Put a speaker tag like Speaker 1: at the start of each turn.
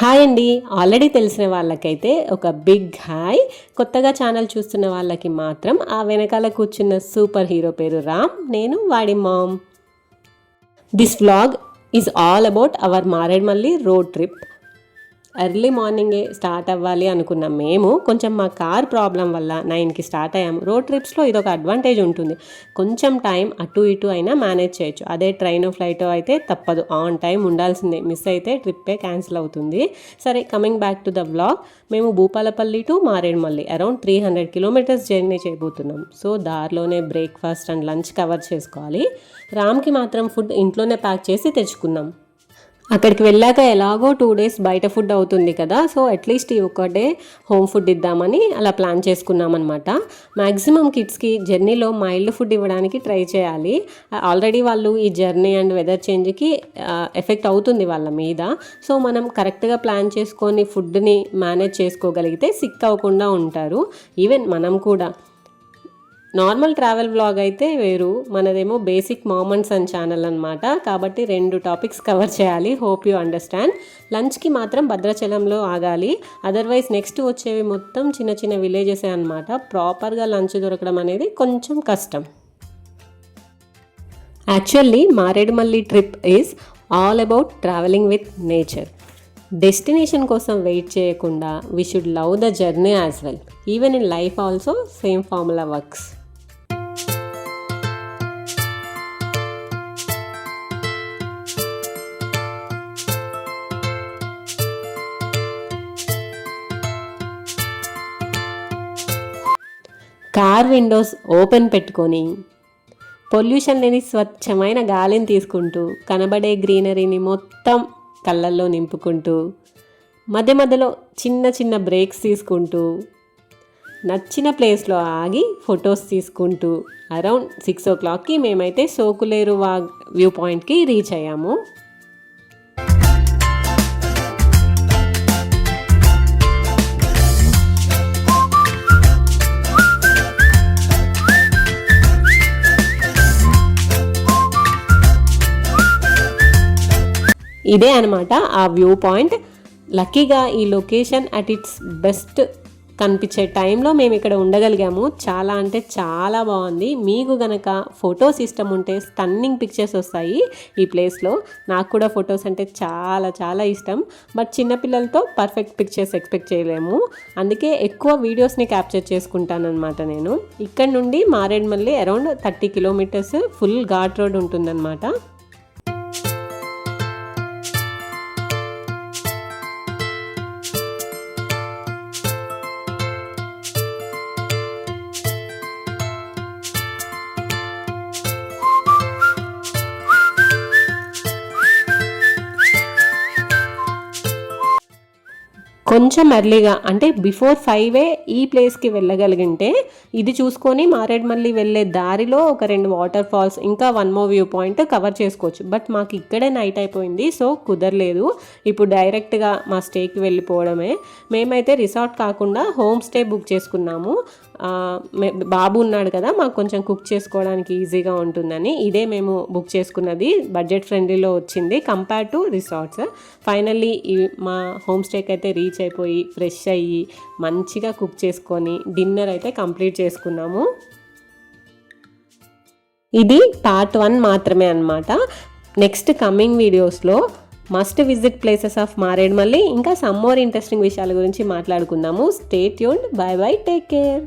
Speaker 1: Hi అండి. Already తెలిసిన వాళ్ళకైతే ఒక బిగ్ హాయ్ కొత్తగా ఛానల్ చూస్తున్న వాళ్ళకి మాత్రం ఆ వెనకాల కూర్చున్న సూపర్ హీరో పేరు రామ్. నేను వాడి mom this vlog is all about our Maredumilli road trip early మార్నింగే స్టార్ట్ అవ్వాలి అనుకున్నాం మేము. కొంచెం మా కార్ ప్రాబ్లం వల్ల నైన్కి స్టార్ట్ అయ్యాము. రోడ్ ట్రిప్స్లో ఇది ఒక అడ్వాంటేజ్ ఉంటుంది. కొంచెం టైం అటు ఇటు అయినా మేనేజ్ చేయొచ్చు. అదే ట్రైన్ ఫ్లైట్ అయితే తప్పదు. ఆన్ టైం ఉండాల్సిందే. మిస్ అయితే ట్రిప్పే క్యాన్సిల్ అవుతుంది. సరే coming back to the blog. మేము Bhupalpalli to Maredumilli around three hundred kilometres journey చేయబోతున్నాం. సో దారిలోనే బ్రేక్ఫాస్ట్ అండ్ లంచ్ కవర్ చేసుకోవాలి. రామ్కి మాత్రం ఫుడ్ ఇంట్లోనే ప్యాక్ చేసి తెచ్చుకున్నాం. అక్కడికి వెళ్ళాక ఎలాగో టూ డేస్ బయట ఫుడ్ అవుతుంది కదా సో అట్లీస్ట్ ఈ ఒక్కటే హోమ్ ఫుడ్ ఇద్దామని అలా ప్లాన్ చేసుకున్నామన్నమాట. మ్యాక్సిమం కిడ్స్కి జర్నీలో మైల్డ్ ఫుడ్ ఇవ్వడానికి ట్రై చేయాలి. ఆల్రెడీ వాళ్ళు ఈ జర్నీ అండ్ వెదర్ చేంజ్కి ఎఫెక్ట్ అవుతుంది వాళ్ళ మీద. సో మనం కరెక్ట్గా ప్లాన్ చేసుకొని ఫుడ్ని మేనేజ్ చేసుకోగలిగితే సిక్ అవ్వకుండా ఉంటారు. ఈవెన్ మనం కూడా. నార్మల్ ట్రావెల్ బ్లాగ్ అయితే వేరు. మనదేమో బేసిక్ మామెంట్స్ అండ్ ఛానల్ అనమాట కాబట్టి రెండు టాపిక్స్ కవర్ చేయాలి. Hope you understand. లంచ్కి మాత్రం భద్రాచలంలో ఆగాలి. అదర్వైజ్ నెక్స్ట్ వచ్చేవి మొత్తం చిన్న చిన్న విలేజెసే అనమాట ప్రాపర్గా లంచ్ దొరకడం అనేది కొంచెం కష్టం. Actually Maredumilli trip is all about travelling with nature. Destination కోసం వెయిట్ చేయకుండా we should love the journey as well even in life also same formula works car windows open పెట్టుకొని పొల్యూషన్ లేని స్వచ్ఛమైన గాలిని తీసుకుంటూ కనబడే గ్రీనరీని మొత్తం కళ్ళల్లో నింపుకుంటూ మధ్య మధ్యలో చిన్న చిన్న బ్రేక్స్ తీసుకుంటూ నచ్చిన ప్లేస్లో ఆగి ఫొటోస్ తీసుకుంటూ అరౌండ్ సిక్స్ ఓ క్లాక్కి మేమైతే సోకులేరు వా వ్యూ పాయింట్కి రీచ్ అయ్యాము. ఇదే అనమాట ఆ వ్యూ పాయింట్. లక్కీగా ఈ లొకేషన్ అట్ ఇట్స్ బెస్ట్ కనిపించే టైంలో మేము ఇక్కడ ఉండగలిగాము. చాలా అంటే చాలా బాగుంది. మీకు గనక ఫొటోస్ ఇష్టం ఉంటే స్టన్నింగ్ పిక్చర్స్ వస్తాయి ఈ ప్లేస్లో. నాకు కూడా ఫొటోస్ అంటే చాలా చాలా ఇష్టం. బట్ చిన్నపిల్లలతో పర్ఫెక్ట్ పిక్చర్స్ ఎక్స్పెక్ట్ చేయలేము. అందుకే ఎక్కువ వీడియోస్ని క్యాప్చర్ చేసుకుంటాను అనమాట నేను. ఇక్కడ నుండి Maredumilli around thirty kilometres full ghat road ఉంటుందన్నమాట. కొంచెం ఎర్లీగా అంటే బిఫోర్ ఫైవే ఈ ప్లేస్కి వెళ్ళగలిగింటే ఇది చూసుకొని మారేడుమల్లి వెళ్ళే దారిలో ఒక రెండు వాటర్ ఫాల్స్ ఇంకా one more view point cover చేసుకోవచ్చు. బట్ మాకు ఇక్కడే నైట్ అయిపోయింది సో కుదరలేదు. ఇప్పుడు డైరెక్ట్గా మా స్టేకి వెళ్ళిపోవడమే. మేమైతే రిసార్ట్ కాకుండా హోమ్ స్టే బుక్ చేసుకున్నాము. బాబు ఉన్నాడు కదా మాకు కొంచెం కుక్ చేసుకోవడానికి ఈజీగా ఉంటుందని. ఇదే మేము బుక్ చేసుకున్నది బడ్జెట్ ఫ్రెండ్లీలో వచ్చింది కంపేర్ టు రిసార్ట్స్ ఫైనల్లీ మా హోమ్ స్టేకి అయితే రీచ్ అయిపోయి ఫ్రెష్ అయ్యి మంచిగా కుక్ చేసుకొని డిన్నర్ అయితే కంప్లీట్ చేసుకున్నాము. ఇది పార్ట్ వన్ మాత్రమే అనమాట నెక్స్ట్ కమింగ్ వీడియోస్లో must visit places of Maredumilli. ఇంకా సమ్ మోర్ ఇంట్రెస్టింగ్ విషయాల గురించి మాట్లాడుకుందాము. Stay Yoon by by. Take care.